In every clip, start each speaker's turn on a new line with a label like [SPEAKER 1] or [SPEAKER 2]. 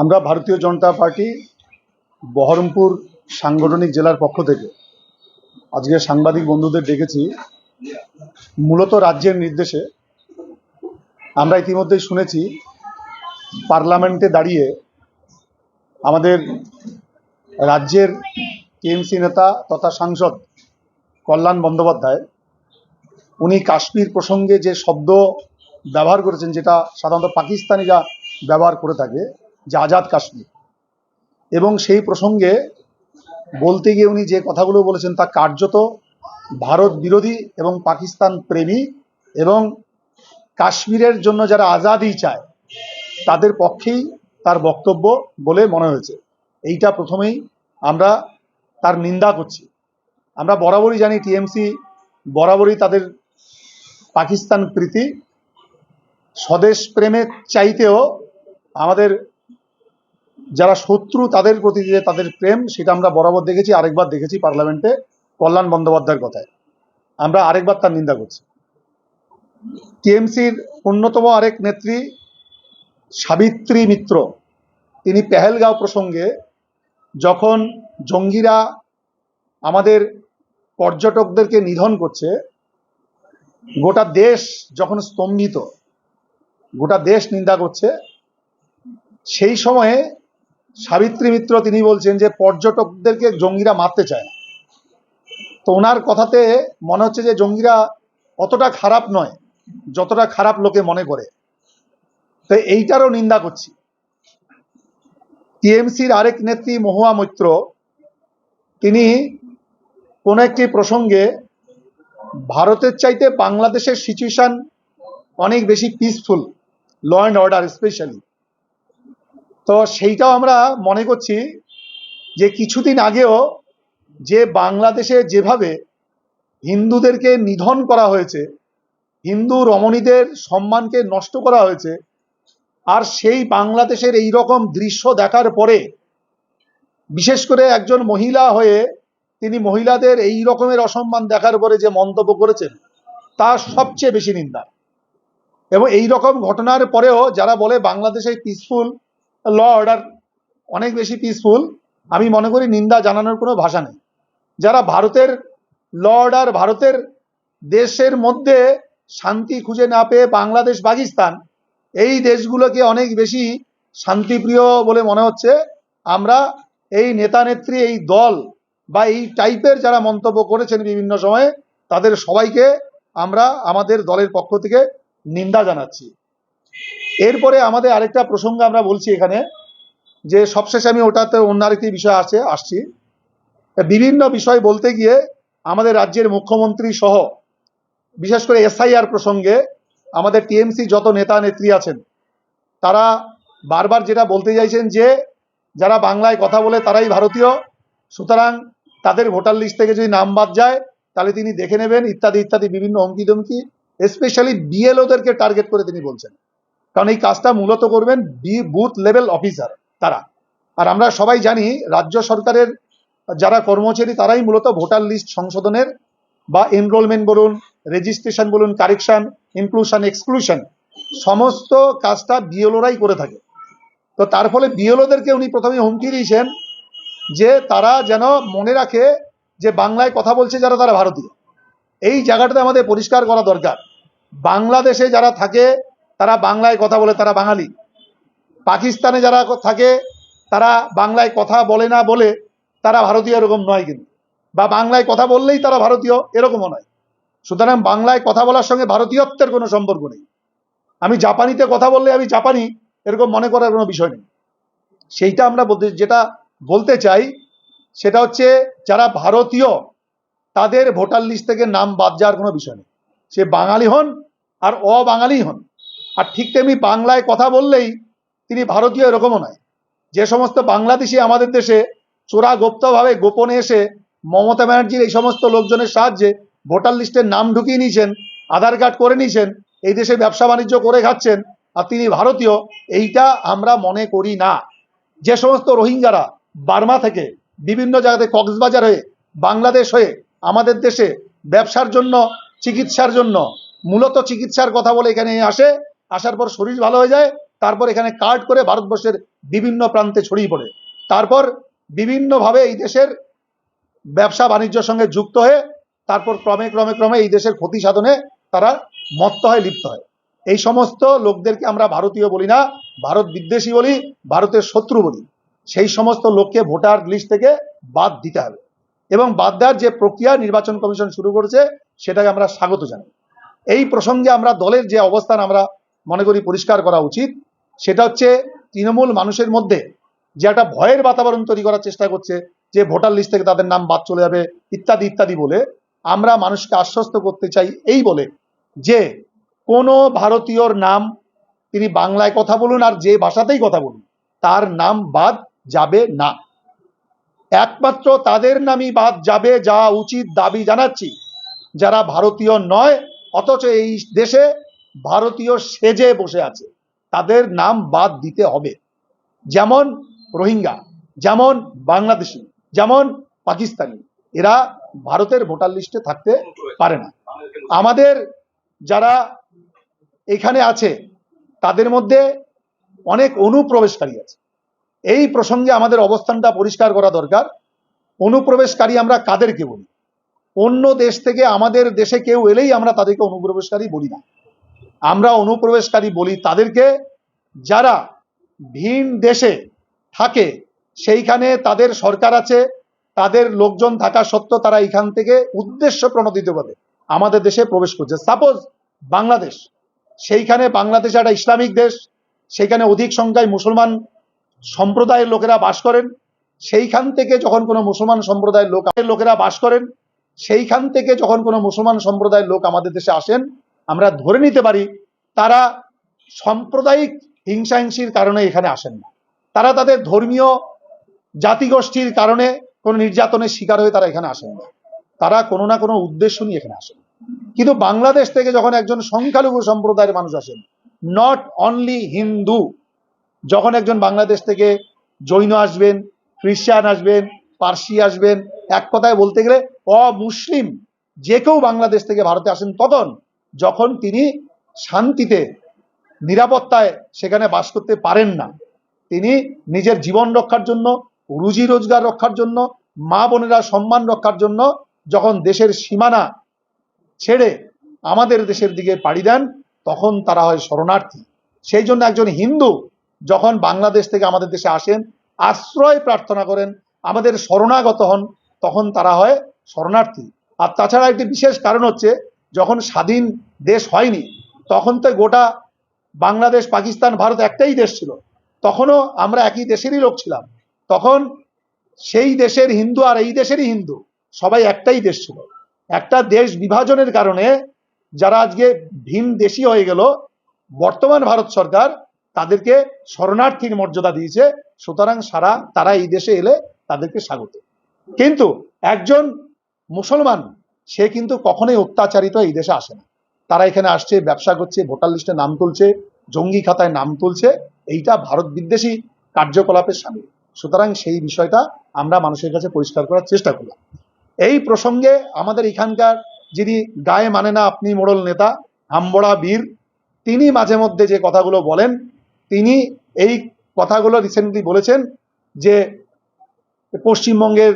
[SPEAKER 1] আমরা ভারতীয় জনতা পার্টি বহরমপুর সাংগঠনিক জেলার পক্ষ থেকে আজকে সাংবাদিক বন্ধুদের ডেকেছি। মূলত রাজ্যের নির্দেশে আমরা ইতিমধ্যেই শুনেছি, পার্লামেন্টে দাঁড়িয়ে আমাদের রাজ্যের টিএমসি নেতা তথা সাংসদ কল্যাণ বন্দ্যোপাধ্যায়, উনি কাশ্মীর প্রসঙ্গে যে শব্দ ব্যবহার করেছেন, যেটা সাধারণত পাকিস্তানিরা ব্যবহার করে থাকে, যে আজাদ কাশ্মীর। এবং সেই প্রসঙ্গে বলতে গিয়ে উনি যে কথাগুলো বলেছেন তা কার্যত ভারত বিরোধী এবং পাকিস্তান প্রেমী এবং কাশ্মীরের জন্য যারা আজাদি চায়, তাদের পক্ষেই তার বক্তব্য বলে মনে হয়েছে। এইটা প্রথমেই আমরা তার নিন্দা করছি। আমরা বরাবরই জানি টিএমসি বরাবরই তাদের পাকিস্তান প্রীতি স্বদেশ প্রেমের চাইতেও আমাদের যারা শত্রু, তাদের প্রতি যে তাদের প্রেম, সেটা আমরা বরাবর দেখেছি, আরেকবার দেখেছি পার্লামেন্টে, কল্যাণ বন্দ্যোপাধ্যায়ের কথায়। আমরা আরেকবার তার নিন্দা করছি। টিএমসির অন্যতম আরেক নেত্রী, সাবিত্রী মিত্র, তিনি পেহেলগাঁও প্রসঙ্গে যখন জঙ্গিরা আমাদের পর্যটকদেরকে নিধন করছে, গোটা দেশ যখন স্তম্ভিত, গোটা দেশ নিন্দা করছে সেই সময়ে সাবিত্রী মিত্র তিনি বলছেন যে পর্যটকদেরকে জঙ্গিরা মারতে চায় না। তো ওনার কথাতে মনে হচ্ছে যে জঙ্গিরা অতটা খারাপ নয়, যতটা খারাপ লোকে মনে করে। তো এইটারও নিন্দা করছি। টিএমসির আরেক নেত্রী মহুয়া মৈত্র, তিনি কোনো একটি প্রসঙ্গে, ভারতের চাইতে বাংলাদেশের সিচুয়েশন অনেক বেশি peaceful law and order specially তো সেইটাও আমরা মনে করছি যে কিছুদিন আগেও যে বাংলাদেশে যেভাবে হিন্দুদেরকে নিধন করা হয়েছে, হিন্দু রমণীদের সম্মানকে নষ্ট করা হয়েছে, আর সেই বাংলাদেশের এই রকম দৃশ্য দেখার পরে বিশেষ করে একজন মহিলা হয়ে তিনি মহিলাদের এই রকমের অসম্মান দেখার পরে যে মন্তব্য করেছেন, তা সবচেয়ে বেশি নিন্দা। এবং এই রকম ঘটনার পরেও যারা বলে বাংলাদেশে পিসফুল ল অর্ডার অনেক বেশি পিসফুল আমি মনে করি নিন্দা জানানোর কোনো ভাষা নেই। যারা ভারতের ল অর্ডার ভারতের দেশের মধ্যে শান্তি খুঁজে না পেয়ে বাংলাদেশ, পাকিস্তান, এই দেশগুলোকে অনেক বেশি শান্তিপ্রিয় বলে মনে হচ্ছে। আমরা এই নেতা নেত্রী, এই দল বা এই টাইপের যারা মন্তব্য করেছেন বিভিন্ন সময়ে, তাদের সবাইকে আমরা আমাদের দলের পক্ষ থেকে নিন্দা জানাচ্ছি। এরপরে আমাদের আরেকটা প্রসঙ্গ আমরা বলছি এখানে, যে সবশেষে আমি ওটাতে অন্য আরেকটি বিষয় আছে আসছি। বিভিন্ন বিষয় বলতে গিয়ে আমাদের রাজ্যের মুখ্যমন্ত্রী সহ, বিশেষ করে এসআইআর প্রসঙ্গে আমাদের টিএমসি যত নেতা নেত্রী আছেন, তারা বারবার যেটা বলতে চাইছেন যে, যারা বাংলায় কথা বলে তারাই ভারতীয়, সুতরাং তাদের ভোটার লিস্ট থেকে যদি নাম বাদ যায়, তাহলে তিনি দেখে নেবেন ইত্যাদি ইত্যাদি বিভিন্ন হুমকি ধমকি স্পেশালি বিএলওদেরকে টার্গেট করে তিনি বলছেন। কারণ এই কাজটা মূলত করবেন বুথ লেভেল অফিসার, তারা। আর আমরা সবাই জানি, রাজ্য সরকারের যারা কর্মচারী, তারাই মূলত ভোটার লিস্ট সংশোধনের বা এনরোলমেন্ট বলুন রেজিস্ট্রেশন বলুন কারেকশন ইনক্লুশন এক্সক্লুশন সমস্ত কাজটা বিএলওরাই করে থাকে। তো তার ফলে বিএলওদেরকে উনি প্রথমে হুমকি দিয়েছেন যে তারা যেন মনে রাখে যে বাংলায় কথা বলছে যারা তারা ভারতীয়। এই জায়গাটাতে আমাদের পরিষ্কার করা দরকার। বাংলাদেশে যারা থাকে তারা বাংলায় কথা বলে তারা বাঙালি। পাকিস্তানে যারা থাকে, তারা বাংলায় কথা বলে না বলে তারা ভারতীয় এরকম নয় কিন্তু। বা বাংলায় কথা বললেই তারা ভারতীয় এরকমও নয়। সুতরাং বাংলায় কথা বলার সঙ্গে ভারতীয়ত্বের কোনো সম্পর্ক নেই। আমি জাপানিতে কথা বললে আমি জাপানি, এরকম মনে করার কোনো বিষয় নেই। সেইটা আমরা বলতে, যেটা বলতে চাই, সেটা হচ্ছে যারা ভারতীয়, তাদের ভোটার লিস্ট থেকে নাম বাদ যাওয়ার কোনো বিষয় নেই। সে বাঙালি হন আর অবাঙালি হন। আর ঠিক তেমনি বাংলায় কথা বললেই তিনি ভারতীয় এরকমও নয়। যে সমস্ত বাংলাদেশি আমাদের দেশে চোরা গুপ্তভাবে গোপনে এসে মমতা ব্যানার্জির এই সমস্ত লোকজনের সাহায্যে ভোটার লিস্টের নাম ঢুকিয়ে নিয়েছেন, আধার কার্ড করে নিয়েছেন, এই দেশে ব্যবসা বাণিজ্য করে খাচ্ছেন, আর তিনি ভারতীয়, এইটা আমরা মনে করি না। যে সমস্ত রোহিঙ্গারা বার্মা থেকে বিভিন্ন জায়গাতে কক্সবাজার হয়ে, বাংলাদেশ হয়ে আমাদের দেশে ব্যবসার জন্য, চিকিৎসার জন্য, মূলত চিকিৎসার কথা বলে এখানে আসে আসার পর শরীর ভালো হয়ে যায়, তারপর এখানে কার্ড করে ভারতবর্ষের বিভিন্ন প্রান্তে ছড়িয়ে পড়ে। তারপর বিভিন্নভাবে এই দেশের ব্যবসা বাণিজ্যের সঙ্গে যুক্ত হয়ে, তারপর ক্রমে ক্রমে ক্রমে এই দেশের ক্ষতি সাধনে তারা মত্ত হয় লিপ্ত হয়। এই সমস্ত লোকদেরকে আমরা ভারতীয় বলি না, ভারত বিদ্বেষী বলি, ভারতের শত্রু বলি। সেই সমস্ত লোককে ভোটার লিস্ট থেকে বাদ দিতে হবে। এবং বাদ দেওয়ার যে প্রক্রিয়া নির্বাচন কমিশন শুরু করেছে, সেটাকে আমরা স্বাগত জানাই। এই প্রসঙ্গে আমরা দলের যে অবস্থান আমরা মনে করি পরিষ্কার করা উচিত। সেটা হচ্ছে তৃণমূল মানুষের মধ্যে যে একটা ভয়ের বাতাবরণ তৈরি করার চেষ্টা করছে, যে ভোটার লিস্ট থেকে তাদের নাম বাদ চলে যাবে, ইত্যাদি ইত্যাদি বলে আমরা মানুষকে আশ্বস্ত করতে চাই এই বলে যে কোনো ভারতীয়র নাম তিনি বাংলায় কথা বলুন আর যে ভাষাতেই কথা বলুন, তার নাম বাদ যাবে না। একমাত্র তাদের নামই বাদ যাবে যা উচিত দাবি জানাচ্ছি। যারা ভারতীয় নয়, অথচ এই দেশে ভারতীয় সেজে বসে আছে। তাদের নাম বাদ দিতে হবে। যেমন রোহিঙ্গা, যেমন বাংলাদেশি, যেমন পাকিস্তানি, এরা ভারতের ভোটার লিস্টে থাকতে পারে না। আমাদের যারা এখানে আছে, তাদের মধ্যে অনেক অনুপ্রবেশকারী আছে। এই প্রসঙ্গে আমাদের অবস্থানটা পরিষ্কার করা দরকার। অনুপ্রবেশকারী আমরা কাদেরকে বলি? অন্য দেশ থেকে আমাদের দেশে কেউ এলেই আমরা তাদেরকে অনুপ্রবেশকারী বলি না। আমরা অনুপ্রবেশকারী বলি তাদেরকে, যারা ভিন দেশে থাকে, সেইখানে তাদের সরকার আছে, তাদের লোকজন থাকা সত্ত্বেও তারা এখান থেকে উদ্দেশ্য প্রণোদিতভাবে আমাদের দেশে প্রবেশ করছে। সাপোজ বাংলাদেশ, সেইখানে বাংলাদেশ একটা ইসলামিক দেশ, সেইখানে অধিক সংখ্যায় মুসলমান সম্প্রদায়ের লোকেরা বাস করেন, সেইখান থেকে যখন কোনো মুসলমান সম্প্রদায়ের লোক, লোকেরা বাস করেন, সেইখান থেকে যখন কোনো মুসলমান সম্প্রদায়ের লোক আমাদের দেশে আসেন আমরা ধরে নিতে পারি তারা সাম্প্রদায়িক হিংসাহিংসির কারণে এখানে আসেন না। তারা তাদের ধর্মীয় জাতিগোষ্ঠীর কারণে কোনো নির্যাতনের শিকার হয়ে তারা এখানে আসেন না। তারা কোনো না কোনো উদ্দেশ্য নিয়ে এখানে আসেন। কিন্তু বাংলাদেশ থেকে যখন একজন সংখ্যালঘু সম্প্রদায়ের মানুষ আসেন নট অনলি হিন্দু, যখন একজন বাংলাদেশ থেকে জৈন আসবেন, খ্রিস্টান আসবেন, পার্সি আসবেন, এক কথায় বলতে গেলে অমুসলিম, যে কেউ বাংলাদেশ থেকে ভারতে আসেন, তখন যখন তিনি শান্তিতে, নিরাপত্তায় সেখানে বাস করতে পারেন না, তিনি নিজের জীবন রক্ষার জন্য, রুজি রোজগার রক্ষার জন্য, মা বোনেরা সম্মান রক্ষার জন্য যখন দেশের সীমানা ছেড়ে আমাদের দেশের দিকে পাড়ি দেন, তখন তারা হয় শরণার্থী। সেই জন্য একজন হিন্দু যখন বাংলাদেশ থেকে আমাদের দেশে আসেন, আশ্রয় প্রার্থনা করেন, আমাদের শরণাগত হন, তখন তারা হয় শরণার্থী। আর তাছাড়া একটি বিশেষ কারণ হচ্ছে যখন স্বাধীন দেশ হয়নি, তখন তো গোটা বাংলাদেশ, পাকিস্তান, ভারত একটাই দেশ ছিল। তখনও আমরা একই দেশেরই লোক ছিলাম। তখন সেই দেশের হিন্দু আর এই দেশেরই হিন্দু, সবাই একটাই দেশ ছিল। একটা দেশ বিভাজনের কারণে যারা আজকে ভিন দেশি হয়ে গেল, বর্তমান ভারত সরকার তাদেরকে শরণার্থীর মর্যাদা দিয়েছে, সুতরাং সারা, তারা এই দেশে এলে তাদেরকে স্বাগত। কিন্তু একজন মুসলমান সে কিন্তু কখনোই অত্যাচারিত এই দেশে আসে না। তারা এখানে আসছে, ব্যবসা করছে, ভোটার লিস্টে নাম তুলছে, জঙ্গি খাতায় নাম তুলছে, এইটা ভারত বিদ্বেষী কার্যকলাপের সামিল। সুতরাং সেই বিষয়টা আমরা মানুষের কাছে পরিষ্কার করার চেষ্টা করলাম। এই প্রসঙ্গে আমাদের এখানকার যিনি গায়ে মানে না আপনি মোড়ল নেতা, হাম্বড়া বীর, তিনি মাঝে মধ্যে যে কথাগুলো বলেন, তিনি এই কথাগুলো রিসেন্টলি বলেছেন যে পশ্চিমবঙ্গের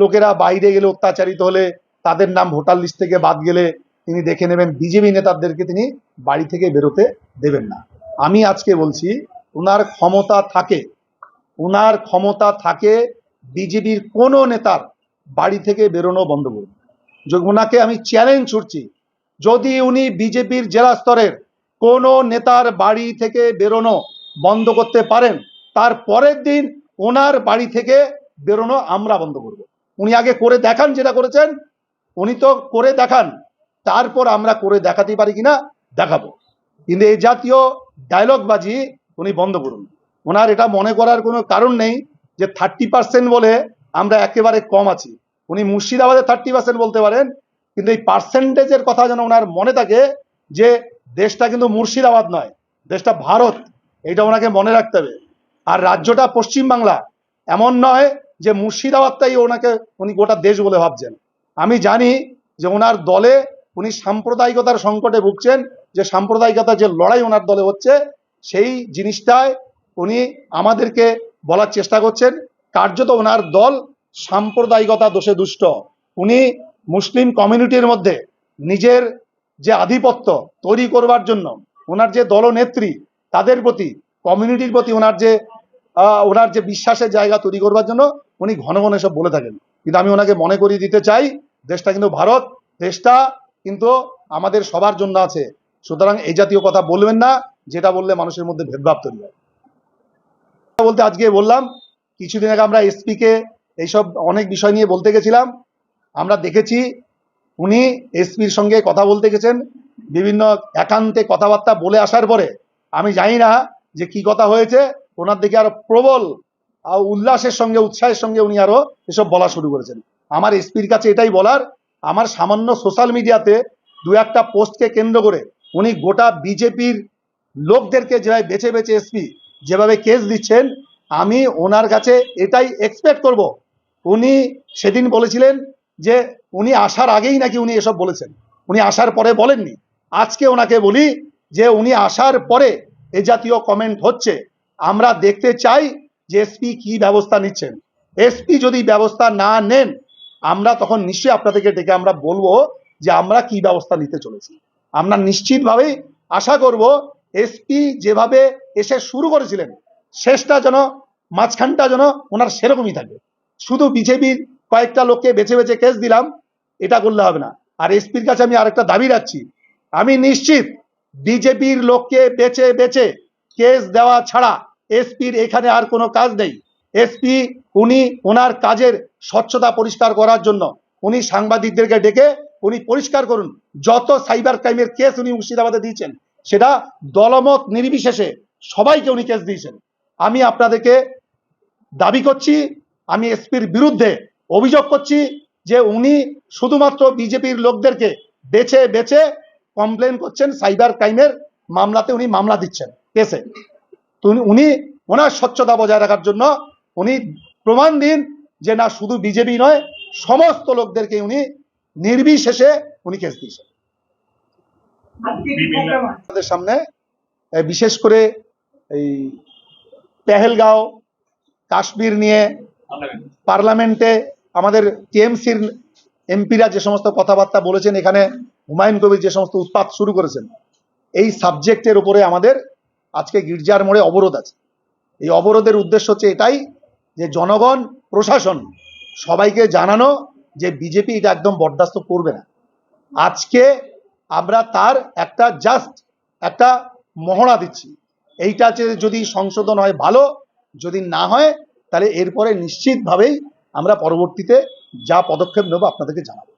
[SPEAKER 1] লোকেরা বাইরে গেলে অত্যাচারিত হলে তাদের নাম ভোটার লিস্ট থেকে বাদ গেলে তিনি দেখে নেবেন বিজেপি নেতাদেরকে তিনি বাড়ি থেকে বেরোতে দেবেন না। আমি আজকে বলছি ওনার ক্ষমতা থাকে ওনার ক্ষমতা থাকে বিজেপির কোনো নেতার বাড়ি থেকে বেরোনো বন্ধ করুন। ওনাকে আমি চ্যালেঞ্জ ছুটছি যদি উনি বিজেপির জেলা স্তরের কোনো নেতার বাড়ি থেকে বেরোনো বন্ধ করতে পারেন, তার পরের দিন ওনার বাড়ি থেকে বেরোনো আমরা বন্ধ করব। উনি আগে করে দেখান যেটা করেছেন উনি তো করে দেখান, তারপর আমরা করে দেখাতে পারি কিনা দেখাবো। কিন্তু এই জাতীয় ডায়লগবাজি উনি বন্ধ করুন। ওনার এটা মনে করার কোনো কারণ নেই যে থার্টি পার্সেন্ট বলে আমরা একেবারে কম আছি। উনি মুর্শিদাবাদে থার্টি পার্সেন্ট বলতে পারেন, কিন্তু এই পার্সেন্টেজের কথা যেন ওনার মনে থাকে যে দেশটা কিন্তু মুর্শিদাবাদ নয়, দেশটা ভারত এটা ওনাকে মনে রাখতে হবে। আর রাজ্যটা পশ্চিমবাংলা, এমন নয় যে মুর্শিদাবাদটাই ওনাকে, উনি গোটা দেশ বলে ভাবছেন। আমি জানি যে ওনার দলে উনি সাম্প্রদায়িকতার সংকটে ভুগছেন, যে সাম্প্রদায়িকতার যে লড়াই ওনার দলে হচ্ছে, সেই জিনিসটায় উনি আমাদেরকে বলার চেষ্টা করছেন। কার্যত ওনার দল সাম্প্রদায়িকতা দোষে দুষ্ট। উনি মুসলিম কমিউনিটির মধ্যে নিজের যে আধিপত্য তৈরি করবার জন্য ওনার যে দলনেত্রী, তাদের প্রতি, কমিউনিটির প্রতি ওনার যে ওনার যে বিশ্বাসের জায়গা তৈরি করবার জন্য উনি ঘন ঘন এসব বলে থাকেন। কিন্তু আমি ওনাকে মনে করিয়ে দিতে চাই দেশটা কিন্তু ভারত, দেশটা কিন্তু আমাদের সবার জন্য আছে। সুতরাং এই জাতীয় কথা বলবেন না, যেটা বললে মানুষের মধ্যে ভেদভাব তৈরি হয়। বলতে আজকে বললাম, কিছুদিন আগে আমরা এসপি কে এইসব অনেক বিষয় নিয়ে বলতে গেছিলাম। আমরা দেখেছি, উনি এসপির সঙ্গে কথা বলতে গেছেন, বিভিন্ন একান্তে কথাবার্তা বলে আসার পরে। আমি জানি না যে কি কথা হয়েছে, ওনার দিকে আরও প্রবল উল্লাসের সঙ্গে, উৎসাহের সঙ্গে উনি আরও এসব বলা শুরু করেছেন। আমার এসপির কাছে এটাই বলার, আমার সামান্য সোশ্যাল মিডিয়াতে দু একটা পোস্টকে কেন্দ্র করে উনি গোটা বিজেপির লোকদেরকে যেভাবে বেছে বেছে এসপি যেভাবে কেস দিচ্ছেন, আমি ওনার কাছে এটাই এক্সপেক্ট করব। উনি সেদিন বলেছিলেন যে উনি আসার আগেই নাকি উনি এসব বলেছেন। উনি আসার পরে বলেননি। আজকে ওনাকে বলি যে উনি আসার পরে এ জাতীয় কমেন্ট হচ্ছে। আমরা দেখতে চাই যে এসপি কি ব্যবস্থা নিচ্ছেন। এসপি যদি ব্যবস্থা না নেন আমরা তখন নিশ্চয়ই আপনাদেরকে ডেকে আমরা বলব যে আমরা কি ব্যবস্থা নিতে চলেছি। আমরা নিশ্চিতভাবেই আশা করব এসপি যেভাবে এসে শুরু করেছিলেন, শেষটা যেন, মাঝখানটা যেন ওনার সেরকমই থাকে শুধু বিজেপির কয়েকটা লোককে বেছে বেছে কেস দিলাম, এটা করলে হবে না। আর এসপির কাছে আমি আরেকটা দাবি রাখছি, আমি নিশ্চিত বিজেপির লোককে বেছে বেছে কেস দেওয়া ছাড়া এসপির এখানে আর কোনো কাজ নেই। এসপি উনি ওনার কাজের স্বচ্ছতা পরিষ্কার করার জন্য উনি সাংবাদিকদেরকে ডেকে উনি পরিষ্কার করুন, যত সাইবার ক্রাইমের কেস উনি মুর্শিদাবাদে দিয়েছেন, সেটা দলমত নির্বিশেষে সবাইকে উনি কেস দিয়েছেন। আমি আপনাদেরকে দাবি করছি, আমি এসপির বিরুদ্ধে অভিযোগ করছি যে উনি শুধুমাত্র বিজেপির লোকদেরকে বেছে বেছে কমপ্লেন করছেন সাইবার ক্রাইমের মামলাতে উনি মামলা দিচ্ছেন কেসে। উনি ওনার স্বচ্ছতা বজায় রাখার জন্য উনি প্রমাণ দিন যে না শুধু বিজেপি নয় সমস্ত লোকদেরকে উনি নির্বিশেষে উনি কেস দিয়েছেন। আমাদের সামনে বিশেষ করে এই পেহেলগাঁও কাশ্মীর নিয়ে পার্লামেন্টে আমাদের টিএমসির এমপিরা যে সমস্ত কথাবার্তা বলেছেন এখানে হুমায়ুন কবির যে সমস্ত উৎপাত শুরু করেছেন এই সাবজেক্টের উপরে আমাদের আজকে গির্জার মোড়ে অবরোধ আছে। এই অবরোধের উদ্দেশ্য হচ্ছে এটাই যে জনগণ, প্রশাসন, সবাইকে জানানো যে বিজেপি এটা একদম বরদাস্ত করবে না। আজকে আমরা তার একটা জাস্ট একটা মহড়া দিচ্ছি। এইটা যদি সংশোধন হয় ভালো, যদি না হয় তাহলে এরপরে নিশ্চিতভাবেই আমরা পরবর্তীতে যা পদক্ষেপ নেব আপনাদেরকে জানাব।